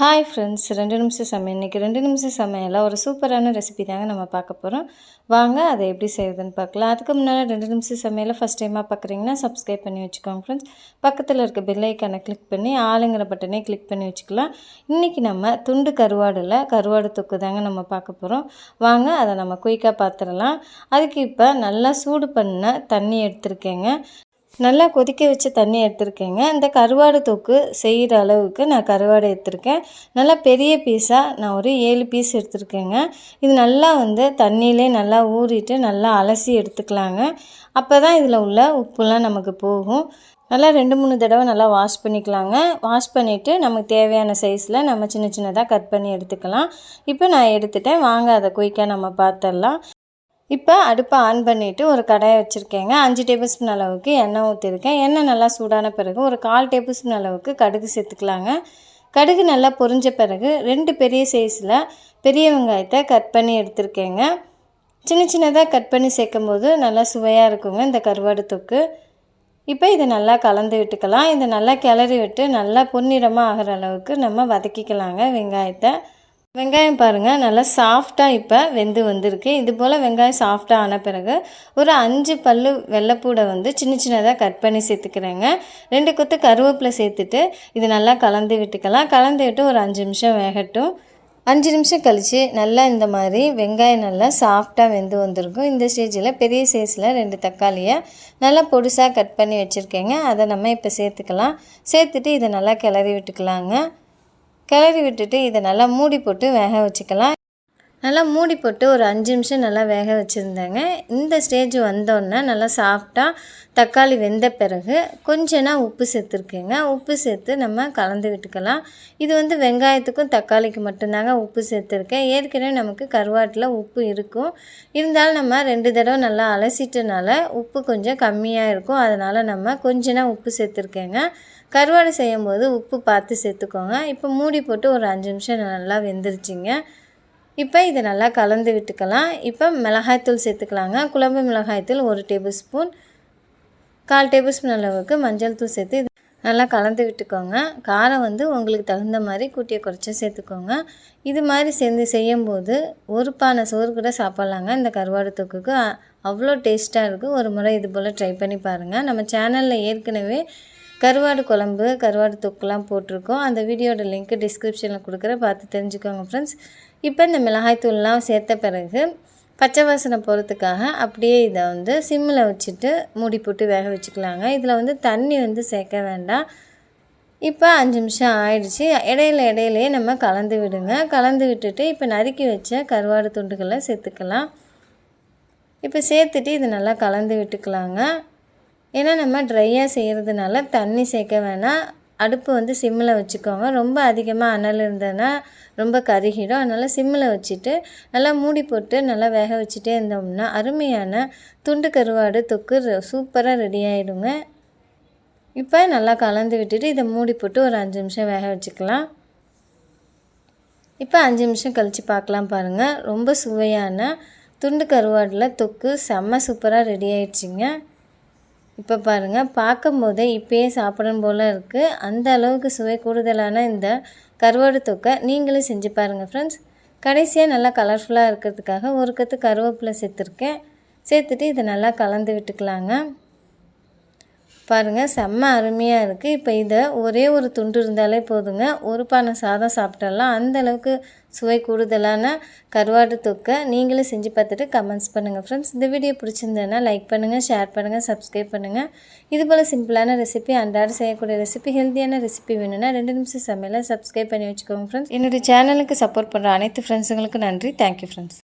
Hi friends ரெண்டு நிமிஷம் சமையல். இன்றைக்கி ரெண்டு நிமிஷம் சமையலில் ஒரு சூப்பரான ரெசிபி தாங்க நம்ம பார்க்க போகிறோம் வாங்க அதை எப்படி செய்யுதுன்னு பார்க்கலாம். அதுக்கு முன்னால் ரெண்டு நிமிஷம் சமையலில் ஃபஸ்ட் டைமாக பார்க்குறீங்கன்னா சப்ஸ்கிரைப் பண்ணி வச்சுக்கோங்க ஃப்ரெண்ட்ஸ் பக்கத்தில் இருக்க பெல்லைக்கானை கிளிக் பண்ணி ஆளுங்கிற பட்டனே கிளிக் பண்ணி வச்சுக்கலாம். இன்றைக்கி நம்ம துண்டு கருவாடில் கருவாடு தொக்கு தாங்க நம்ம பார்க்க போகிறோம் வாங்க அதை நம்ம குயிக்காக பார்த்துடலாம். அதுக்கு இப்போ நல்லா சூடு பண்ண தண்ணி எடுத்துருக்கேங்க. நல்லா கொதிக்க வச்ச தண்ணி எடுத்துருக்கேங்க. இந்த கருவாடு தொக்கு செய்கிற அளவுக்கு நான் கருவாடு எடுத்திருக்கேன். நல்லா பெரிய பீஸாக நான் ஒரு ஏழு பீஸ் எடுத்திருக்கேங்க. இது நல்லா வந்து தண்ணியிலே நல்லா ஊறிட்டு நல்லா அலசி எடுத்துக்கலாங்க. அப்போ தான் இதில் உள்ள உப்புலாம் நமக்கு போகும். நல்லா ரெண்டு மூணு தடவை நல்லா வாஷ் பண்ணிக்கலாங்க. வாஷ் பண்ணிவிட்டு நமக்கு தேவையான சைஸில் நம்ம சின்ன சின்னதாக கட் பண்ணி எடுத்துக்கலாம். இப்போ நான் எடுத்துட்டேன். வாங்க அதை குயிக்காக நம்ம பார்த்துடலாம். இப்போ அடுப்பை ஆன் பண்ணிவிட்டு ஒரு கடாயை வச்சுருக்கேங்க. அஞ்சு டேபிள் ஸ்பூன் அளவுக்கு எண்ணெய் ஊற்றிருக்கேன் எண்ணெய் நல்லா சூடான பிறகு ஒரு கால் டேபிள் ஸ்பூன் அளவுக்கு கடுகு சேர்த்துக்கலாங்க. கடுகு நல்லா பொரிஞ்ச பிறகு ரெண்டு பெரிய சைஸில் பெரிய வெங்காயத்தை கட் பண்ணி எடுத்திருக்கேங்க. சின்ன சின்னதாக கட் பண்ணி சேர்க்கும் போது நல்லா சுவையாக இருக்குங்க இந்த கருவாடு தொக்கு. இப்போ இதை நல்லா கலந்து விட்டுக்கலாம். இதை நல்லா கிளறி விட்டு நல்லா பொன்னிறமாக ஆகிற அளவுக்கு நம்ம வதக்கிக்கலாங்க வெங்காயத்தை. வெங்காயம் பாருங்கள் நல்லா சாஃப்டாக இப்போ வெந்து வந்திருக்கு. இது போல் வெங்காயம் சாஃப்டாக ஆன பிறகு ஒரு அஞ்சு பல் வெள்ளைப்பூடை வந்து சின்ன சின்னதாக கட் பண்ணி சேர்த்துக்கிறேங்க. ரெண்டு கொத்து கருவேப்பிலை சேர்த்துட்டு இது நல்லா கலந்து விட்டுக்கலாம். கலந்து விட்டு ஒரு அஞ்சு நிமிஷம் வேகட்டும். அஞ்சு நிமிஷம் கழித்து நல்லா இந்த மாதிரி வெங்காயம் நல்லா சாஃப்டாக வெந்து வந்திருக்கும். இந்த ஸ்டேஜில் பெரிய சைஸில் ரெண்டு தக்காளியை நல்லா பொடிசாக கட் பண்ணி வச்சுருக்கேங்க. அதை நம்ம இப்போ சேர்த்துக்கலாம். சேர்த்துட்டு இதை நல்லா கிளறி விட்டுக்கலாங்க. கிளறி விட்டுட்டு இதை நல்லா மூடி போட்டு வேக வச்சுக்கலாம். நல்லா மூடி போட்டு ஒரு அஞ்சு நிமிஷம் நல்லா வேக வச்சுருந்தேங்க. இந்த ஸ்டேஜ் வந்தோடனே நல்லா சாஃப்டாக தக்காளி வெந்த பிறகு கொஞ்சனா உப்பு சேர்த்துருக்கேங்க. உப்பு சேர்த்து நம்ம கலந்து விட்டுக்கலாம். இது வந்து வெங்காயத்துக்கும் தக்காளிக்கு மட்டும்தாங்க உப்பு சேர்த்துருக்கேன். ஏற்கனவே நமக்கு கருவாட்டில் உப்பு இருக்கும். இருந்தாலும் நம்ம ரெண்டு தடவை நல்லா அலசிட்டனால உப்பு கொஞ்சம் கம்மியாக இருக்கும். அதனால் நம்ம கொஞ்சனா உப்பு சேர்த்துருக்கேங்க. கருவாடு செய்யும்போது உப்பு பார்த்து சேர்த்துக்கோங்க. இப்போ மூடி போட்டு ஒரு அஞ்சு நிமிஷம் நல்லா வெந்துருச்சிங்க. இப்போ இதை நல்லா கலந்து விட்டுக்கலாம். இப்போ மிளகாய்த்தூள் சேர்த்துக்கலாங்க. குழம்பு மிளகாய்த்தூள் ஒரு டேபிள் ஸ்பூன். கால் டேபிள் ஸ்பூன் அளவுக்கு மஞ்சள் தூள் சேர்த்து இது நல்லா கலந்து விட்டுக்கோங்க. காரம் வந்து உங்களுக்கு தகுந்த மாதிரி கூட்டியை குறைச்சி சேர்த்துக்கோங்க. இது மாதிரி சேர்ந்து செய்யும்போது ஒரு பானை சோறு கூட சாப்பிட்லாங்க. இந்த கருவாடு தொக்குக்கு அவ்வளோ டேஸ்ட்டாக இருக்குது ஒரு முறை இது போல் ட்ரை பண்ணி பாருங்கள் நம்ம சேனலில் ஏற்கனவே கருவாடு குழம்பு கருவாடு தொக்குலாம் போட்டிருக்கோம். அந்த வீடியோட லிங்க்கு டிஸ்கிரிப்ஷனில் கொடுக்குற பார்த்து தெரிஞ்சுக்கோங்க ஃப்ரெண்ட்ஸ் இப்போ இந்த மிளகாய்த்தூள்லாம் சேர்த்த பிறகு பச்சை வாசனை போகிறதுக்காக அப்படியே இதை வந்து சிம்மில் வச்சுட்டு மூடி போட்டு வேக வச்சுக்கலாங்க. இதில் வந்து தண்ணி வந்து சேர்க்க வேண்டாம். இப்போ அஞ்சு நிமிஷம் ஆயிடுச்சு. இடையில இடையிலையே நம்ம கலந்து விடுங்க. கலந்து விட்டுட்டு இப்போ நறுக்கி வச்ச கருவாடு துண்டுகளை சேர்த்துக்கலாம். இப்போ சேர்த்துட்டு இது நல்லா கலந்து விட்டுக்கலாங்க. ஏன்னா நம்ம ட்ரையாக செய்கிறதுனால தண்ணி சேர்க்க வேணாம். அடுப்பு வந்து சிம்மில் வச்சுக்கோங்க. ரொம்ப அதிகமாக அனல் இருந்ததுன்னா ரொம்ப கருகிடும். அதனால் சிம்மில் வச்சுட்டு நல்லா மூடி போட்டு நல்லா வேக வச்சுட்டே இருந்தோம்னா அருமையான துண்டு கருவாடு தொக்கு சூப்பராக ரெடி ஆகிடுங்க இப்போ நல்லா கலந்து விட்டுட்டு இதை மூடி போட்டு ஒரு அஞ்சு நிமிஷம் வேக வச்சுக்கலாம். இப்போ அஞ்சு நிமிஷம் கழித்து பார்க்கலாம் பாருங்கள் ரொம்ப சுவையான துண்டு கருவாடில் தொக்கு செம்ம சூப்பராக ரெடி ஆகிடுச்சிங்க இப்போ பாருங்கள் பார்க்கும் போதே இப்போயே சாப்பிடணும் போல் இருக்குது அந்த அளவுக்கு சுவை கூடுதலான இந்த கருவாடு தொக்கை நீங்களும் செஞ்சு பாருங்கள் ஃப்ரெண்ட்ஸ் கடைசியாக நல்லா கலர்ஃபுல்லாக இருக்கிறதுக்காக ஒரு கற்று கருவேப்பிலை சேர்த்துருக்கேன். சேர்த்துட்டு இதை நல்லா கலந்து விட்டுக்கலாங்க. பாருங்கள் செம்ம அருமையாக இருக்குது இப்போ இதை ஒரே ஒரு துண்டு இருந்தாலே போதுங்க. ஒரு பானை சாதம் சாப்பிட்டலாம் அந்தளவுக்கு சுவை கூடுதலான கருவாடு தொக்கை நீங்களும் செஞ்சு பார்த்துட்டு கமெண்ட்ஸ் பண்ணுங்கள் ஃப்ரெண்ட்ஸ் இந்த வீடியோ பிடிச்சிருந்ததுன்னா லைக் பண்ணுங்கள் ஷேர் பண்ணுங்கள் சப்ஸ்கிரைப் பண்ணுங்கள் இது போல் சிம்பிளான ரெசிபி அன்றாட செய்யக்கூடிய ரெசிபி ஹெல்த்தியான ரெசிபி வேணும்னா ரெண்டு நிமிஷம் சமையலை சப்ஸ்கிரைப் பண்ணி வச்சுக்கோங்க ஃப்ரெண்ட்ஸ் என்னுடைய சேனலுக்கு சப்போர்ட் பண்ணுற அனைத்து ஃப்ரெண்ட்ஸுங்களுக்கு நன்றி. Thank you friends